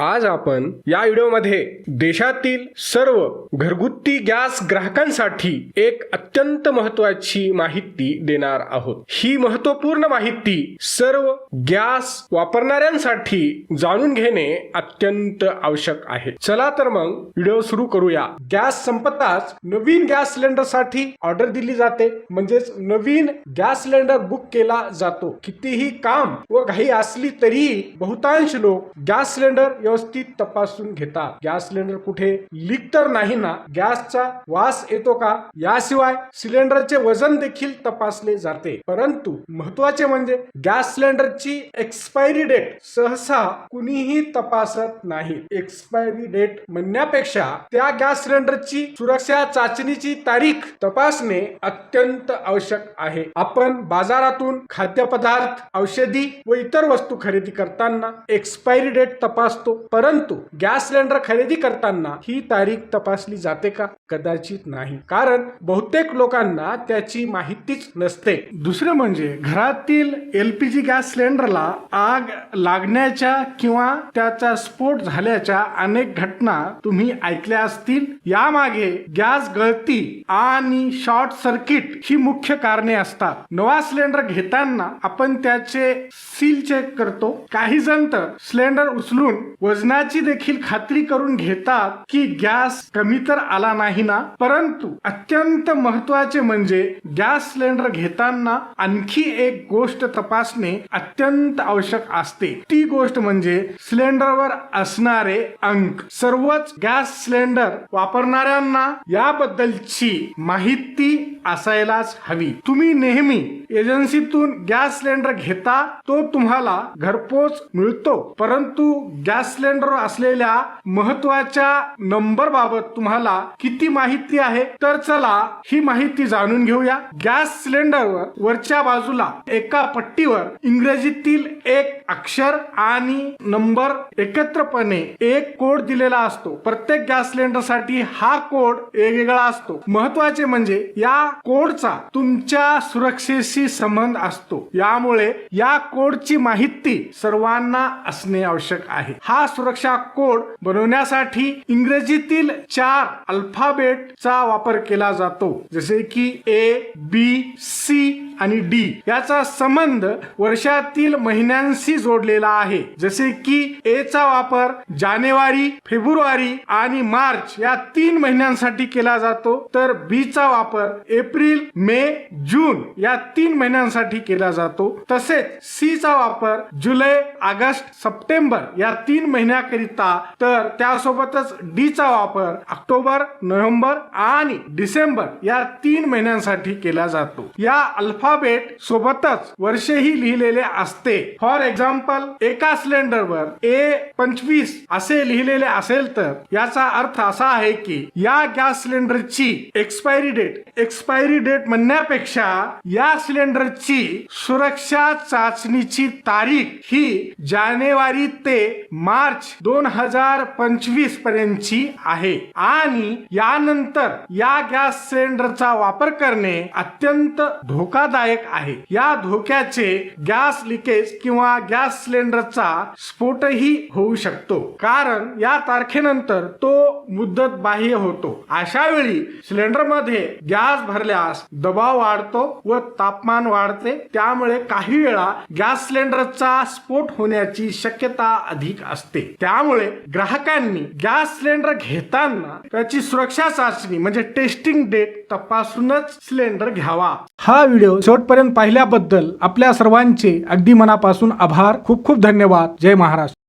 आज आपण या व्हिडिओमध्ये देशातील सर्व घरगुती गॅस ग्राहकांसाठी एक अत्यंत महत्वाची माहिती देणार आहोत. ही महत्त्वपूर्ण माहिती सर्व गॅस वापरणाऱ्यांसाठी जाणून घेणे अत्यंत आवश्यक आहे. चला तर मग व्हिडिओ सुरू करूया. गॅस संपताच नवीन गॅस सिलेंडरसाठी ऑर्डर दिली जाते. म्हणजेच नवीन गॅस सिलेंडर बुक केला जातो. कितीही काम व घाई असली तरीही बहुतांश लोक गॅस सिलेंडर व्यवस्थित तपासून घेतात गॅस सिलेंडर कुठे? लीक तर नाही ना? गॅसचा वास येतो का? याशिवाय सिलेंडरचे वजन देखील तपासले जाते. परंतु महत्त्वाचे म्हणजे गॅस सिलेंडरची एक्सपायरी डेट सहसा कुणीही तपासत नाही. एक्सपायरी डेट म्हणण्यापेक्षा त्या गॅस सिलेंडरची सुरक्षा चाचणीची तारीख तपासणे अत्यंत आवश्यक आहे. आपण बाजारातून खाद्यपदार्थ औषधी व इतर वस्तू खरेदी करताना एक्सपायरी डेट तपासतो. परंतु गॅस सिलेंडर खरेदी करताना ही तारीख तपासली जाते का? कदाचित नाही. कारण बहुतेक लोकांना त्याची माहितीच नसते. दुसरं म्हणजे घरातील एलपीजी गॅस सिलेंडरला आग लागण्याच्या किंवा त्याचा स्फोट झाल्याच्या अनेक घटना तुम्ही ऐकल्या असतील. यामागे गॅस गळती आणि शॉर्ट सर्किट ही मुख्य कारणे असतात. नवा सिलेंडर घेताना आपण त्याचे सील चेक करतो. काही जण तर सिलेंडर उचलून वजनाची देखील खात्री करून घेतात की गॅस कमी तर आला नाही ना परंतु अत्यंत महत्त्वाचे म्हणजे गॅस सिलेंडर घेताना आणखी एक गोष्ट तपासणे अत्यंत आवश्यक असते. ती गोष्ट म्हणजे सिलेंडरवर असणारे अंक. सर्वच गॅस सिलेंडर वापरणाऱ्यांना याबद्दलची माहिती असायलाच हवी. तुम्ही नेहमी एजन्सीतून गॅस सिलेंडर घेता तो तुम्हाला घरपोच मिळतो परंतु गॅस सिलेंडर असलेल्या महत्त्वाच्या नंबर बाबत तुम्हाला किती माहिती आहे? तर चला ही माहिती जाणून घेऊया. गॅस सिलेंडरवर वरच्या बाजूला एका पट्टीवर इंग्रजीतील एक अक्षर आणि नंबर एकत्रपणे एक कोड दिलेला असतो. प्रत्येक गॅस सिलेंडरसाठी हा कोड वेगवेगळा असतो. महत्त्वाचे म्हणजे या कोडचा तुमच्या सुरक्षेशी संबंध असतो. यामुळे या कोडची माहिती सर्वांना असणे आवश्यक आहे. हा सुरक्षा कोड बनवण्यासाठी इंग्रजीतील चार अल्फाबेटचा वापर केला जातो. जसे की ए बी सी आणि डी याचा संबंध वर्षातील महिन्यांशी जोडलेला आहे. जसे की ए चा वापर जानेवारी फेब्रुवारी आणि मार्च या तीन महिन्यांसाठी केला जातो. तर बी चा वापर एप्रिल मे जून या तीन महिन्यांसाठी केला जातो. तसेच सी चा वापर जुलै ऑगस्ट सप्टेंबर या तीन महिन्याकरिता तर त्यासोबतच डी चा वापर ऑक्टोबर नोव्हेंबर आणि डिसेंबर या तीन महिन्यांसाठी केला जातो. या अल्फाबेट सोबतच वर्षही लिहिलेले असते. फॉर एक्झाम्पल एका सिलेंडरवर ए पंचवीस असे लिहिलेले असेल तर याचा अर्थ असा आहे की या गॅस सिलेंडरची एक्सपायरी डेट एक्सपायरी डेट म्हणण्यापेक्षा या सिलेंडरची सुरक्षा चाचणीची तारीख ही जानेवारी ते मार्च मार्च दोन हजार पंचवीस पर्यंतची आहे. आणि यानंतर या गॅस सिलेंडरचा वापर करणे अत्यंत धोकादायक आहे. या धोक्याचे गॅस लिकेज किंवा गॅस सिलेंडरचा स्फोटही होऊ शकतो. कारण या तारखेनंतर तो मुद्दत बाह्य होतो. अशा वेळी सिलेंडरमध्ये गॅस भरल्यास दबाव वाढतो व तापमान वाढते. त्यामुळे काही वेळा गॅस सिलेंडरचा स्फोट होण्याची शक्यता अधिक असते. असते. त्यामुळे ग्राहकांनी गॅस सिलेंडर घेताना त्याची सुरक्षा चाचणी म्हणजे टेस्टिंग डेट तपासूनच सिलेंडर घ्यावा. हा व्हिडिओ शेवटपर्यंत पाहिल्याबद्दल आपल्या सर्वांचे अगदी मनापासून आभार. खूप खूप धन्यवाद. जय महाराष्ट्र.